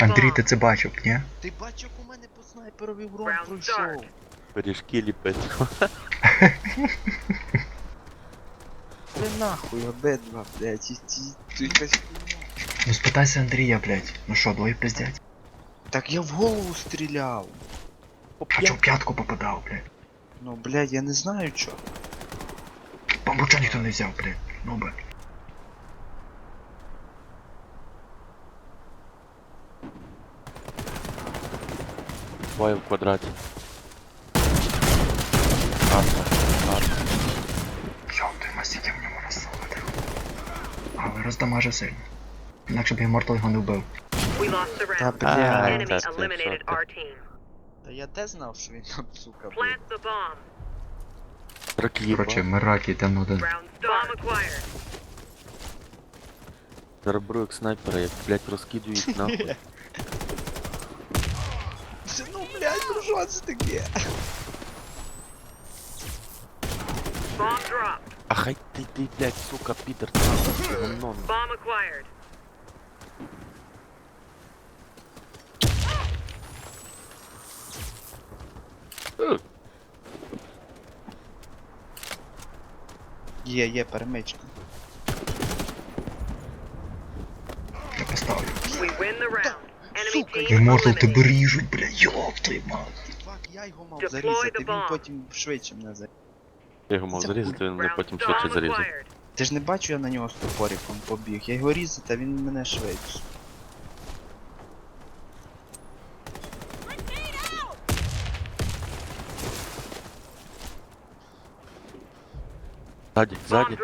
Андрій, ти це бачив, ні? Ти бачив, як у мене по снайперові урон пройшов. Пиріжки ліпить. Ви нахуй обидва, блядь, і ті, ти якась хуйня. Ну спитайся Андрія, блядь. Ну що, двоє пиздять? Так я в голову стріляв. А чо в п'ятку попадав, блядь? Ну, блядь, я не знаю чо. Бамбуча ніхто не взяв, блядь. Ну би. Двоє в квадраті. Арта. Арта. Йоп, ти масіки в ньому розсолити. Але роздамажив сильно. Інакше б Immortal його не вбив. We lost the Та round. блядь. Enemy That's it, eliminated shotgun. our team. Та я де знав, що він там, сука, був. Plant the bomb. Ракіба. Короче, ми раки, там один. Round start. Bomb acquired. Зараз як снайпера, як, блядь, розкидую їх нахуй. Це, Ну, блядь, ну що це таке? Bomb dropped. А хай ти, ти, блядь, сука, Пітер, нахуй, ти гамно. Bomb acquired. Є, є, перемичка. Я поставлю. We win the round. Сука, team Immortal тебе ріжуть, бля, йоп твою мать. Фак, я його мав зарізати, the він потім швидше мене зарізав. Я його мав зарізати, він мене потім швидше зарізав. Ти ж не бачу, я на нього з топориком побіг. Я його різати, а він мене швидше. Ззаді, Bomb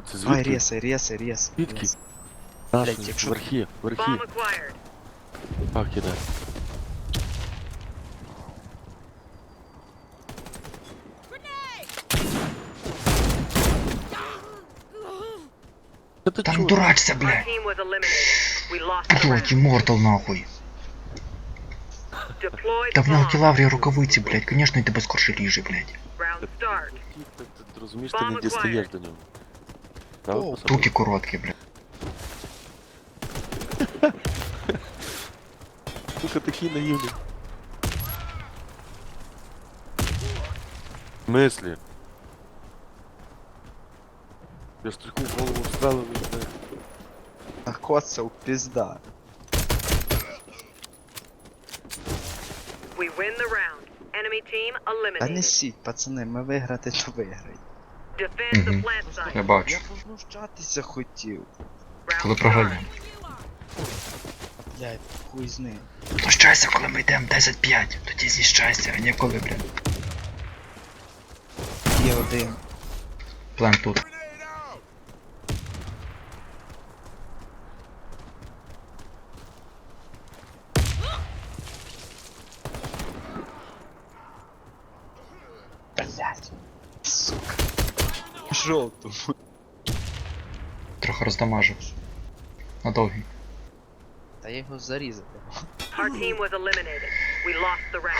ззаді. dropped. О, це Давай, звідки? рєсай, рєсай, рєсай. Звідки? рєсай. Наші, Блядь, якщо- верхи, верхи. Bomb acquired. Так, іде. Та ти Там чого? дурачся, Our бля. team was eliminated. We lost the Блять, round. Immortal нахуй. Deploy Та the в нього bomb. кілаврі рукавиці, блять, конечно, і тебе скорше ріже, блять. Round start. Ти, ти, ти розумієш, ти Bomb не дістаєш до нього. Пацани? Туки короткі, блять. Сука, такий наївний. В смислі? Я стріху в голову встрелив і блядь. Накоцав, пізда. We win the round. Enemy team Та eliminated. несіть, пацани, ми виграти, то виграємо. Defend the Мгм. plant site. Я бачу. Я познущатися хотів. Коли програємо. Блядь, хуй з ним. То щастя, коли ми йдемо 10-5, тоді зі щастя, а не коли, блядь. Є один. План тут. Блядь. Сука. Жовту. Трохи роздамажив. На довгий. Та я його зарізати. Our team was eliminated. We lost the round.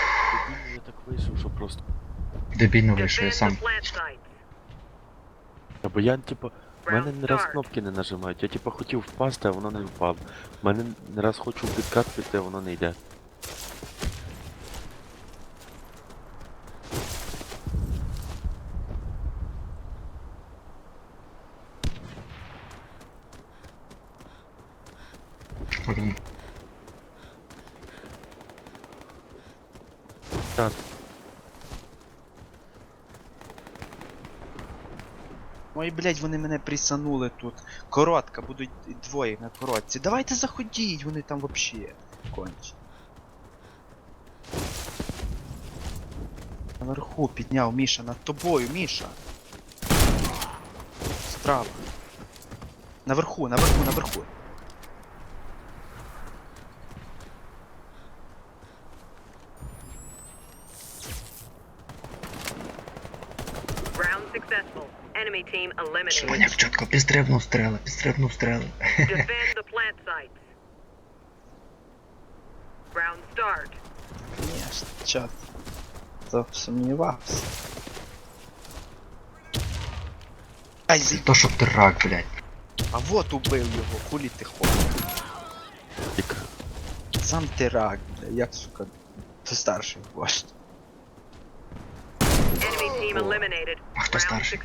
Дебільно я так вийшов, що просто. Дебільно вийшов, я Defend сам. the plant sites. Або я, типу, в мене не раз кнопки не нажимають. Я типу хотів впасти, а воно не впав. В мене не раз хочу в підкат піти, а воно не йде. Блін. Так, Ой, блядь, вони мене присанули тут. Коротка, будуть двоє на коротці. Давайте заходіть, вони там вообще кончі. Наверху підняв Міша над тобою, Міша. Справа. Наверху, наверху, наверху. Round successful. Enemy team eliminated. Поняв чітко, підстрибнув стрели, підстрибнув стрели. Defend the plant sites. Round start. Конечно, чат. То сумнівався. Ай, зі... То, щоб ти рак, блядь. А вот убив його, хулі ти ходиш. Сам ти рак, бля, як сука. Ти старший ваш. А хто старший?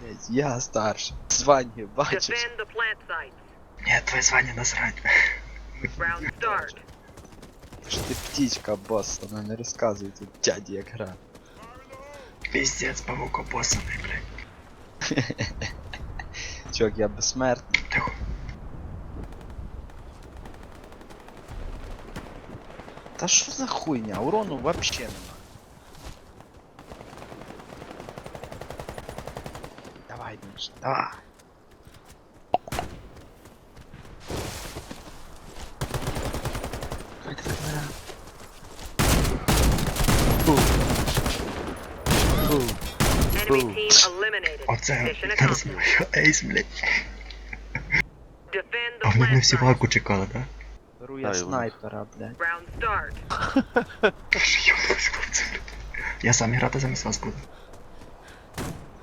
Блять, я старший. Звання, бачиш? Ні, твоє звання насрать. Ж ти птічка, бос, вона не розказує тут дяді як гра. Піздець, павук обосаний, блядь. Чувак, я безсмертний. Та що за хуйня? Урону вообще нема. Давай, Міш, давай. Оце. Ейс, блядь. А вони plant всі ваку чекали, да? Беру я снайпера, блядь. Я сам грати замість вас буду.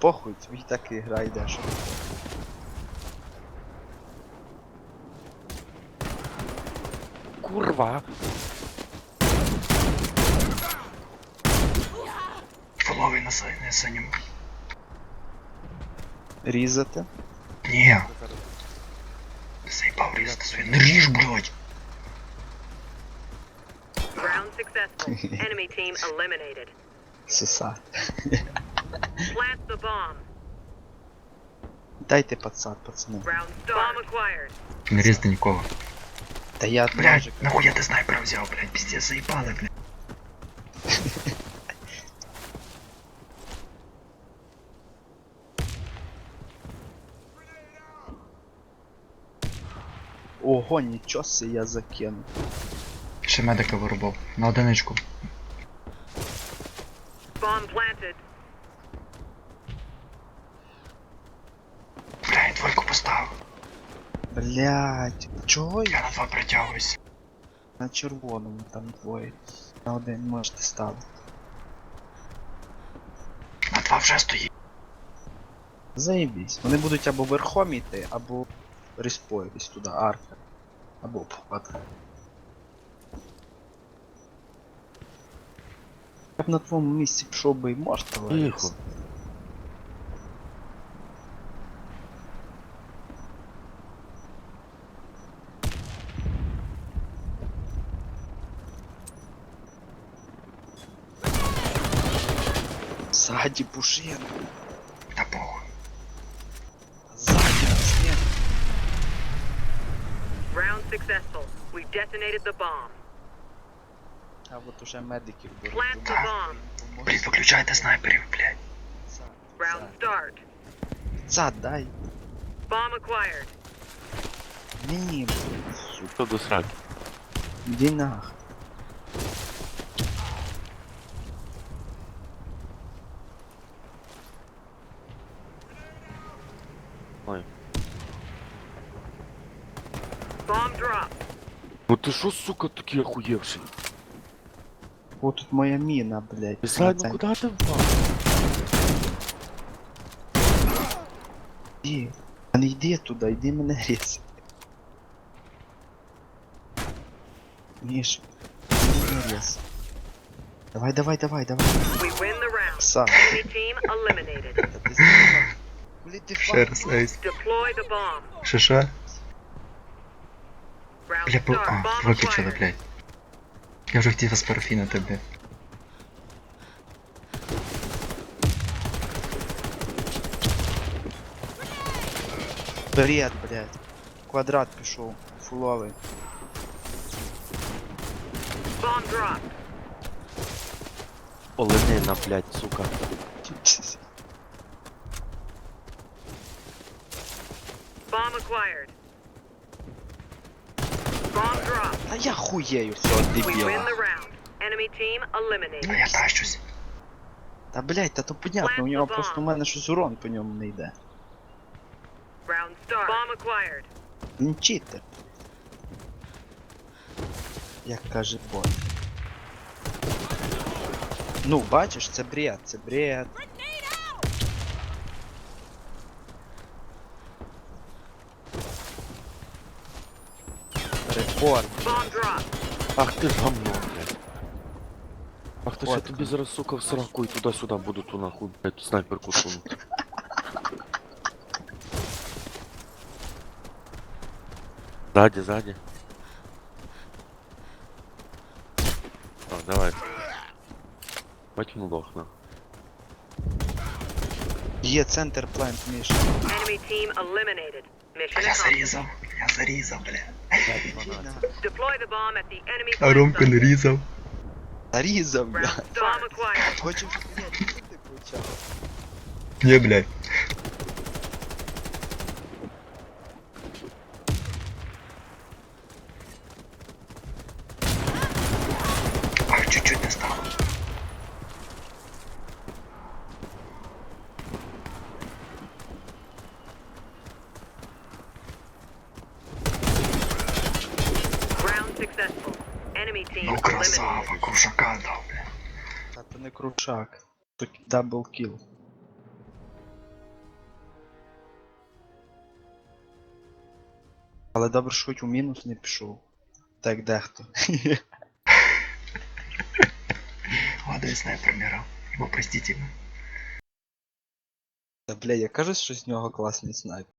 Похуй, тобі так і гра йде, що. Курва. Фоловий на сай- на синьому. Різати. Ні. Заїбав різати своє. Не ріж, блядь. Round successful. Enemy team eliminated. Соса. Plant the bomb. Дайте пацан, пацани. Round. Bomb acquired. Не різати нікого. Та я Блядь, ножик. нахуя ти снайпера взяв, блядь, піздець, заїбали, блядь. Ого, нічого си я закину. Ще медика вирубав. На одиничку. Bomb planted. Бля, я двойку поставив. Блять, чого я Я на два притягуюсь. на червоному там двоє. На один можете ставити. На два вже стоїть. Заєбісь. Вони будуть або верхом йти, або респоїтись туди, арка. Або обхват. Я б на твоєму місці пішов би і може Тихо. Ззаді пушин. Та похуй. Ззаді пушин. Round successful. We detonated the bomb. А от уже медиків беруть. Plant the bomb. Блін, виключайте снайперів, блядь. Round start. Зад дай. Bomb acquired. Мені, блядь, сука. До сраки? Іди нах. Ну ти що, сука, такий охуєвший? О, тут моя міна, блядь. Писать, ну куди ти впав? Іди. А не йди туди, йди мене різ. Міш, йди мене різ. Давай, давай, давай, давай. We win the round. Са. Enemy team eliminated. Та ти знімав. Блін, ти Ще раз, Ейс. Deploy the bomb. Ще ще? Бля, по... start. А, виключили, блядь. Я вже хотів вас парафінити, блядь. Бред, блядь. Квадрат пішов. Фуловий. Оленина, блядь, сука. Bomb acquired. Та я хуєю цього дебіла. А я тащусь. Та блядь, та то понятно, у нього просто у мене щось урон по ньому не йде. Він читер. Як каже бот. Ну, бачиш, це бред, це бред. Порт. Bomb drop. Ах ти ж гамно, блядь. Ах ти ж я Фотка. тобі зараз, сука, в сраку і туди-сюди буду ту нахуй, блядь, ту снайперку сунути. Ззаді, ззаді. О, давай. Бать він лохна. Є центр плент, Міша. Enemy team eliminated. Mission Я accomplished. зарізав, я зарізав, бля. Deploy the bomb at the enemy А plant Ромка site. не різав. Зарізав, Round блядь. Bomb acquired. Хочу, блядь, що ти почав? Ні, блядь. Ах, чуть-чуть не стало. То не крушак. То дабл кіл. Але добре, що хоч у мінус не пішов. Так дехто. Ладно, я снайпер мирав. Його простительно. Та бля, я кажу, що з нього класний снайп.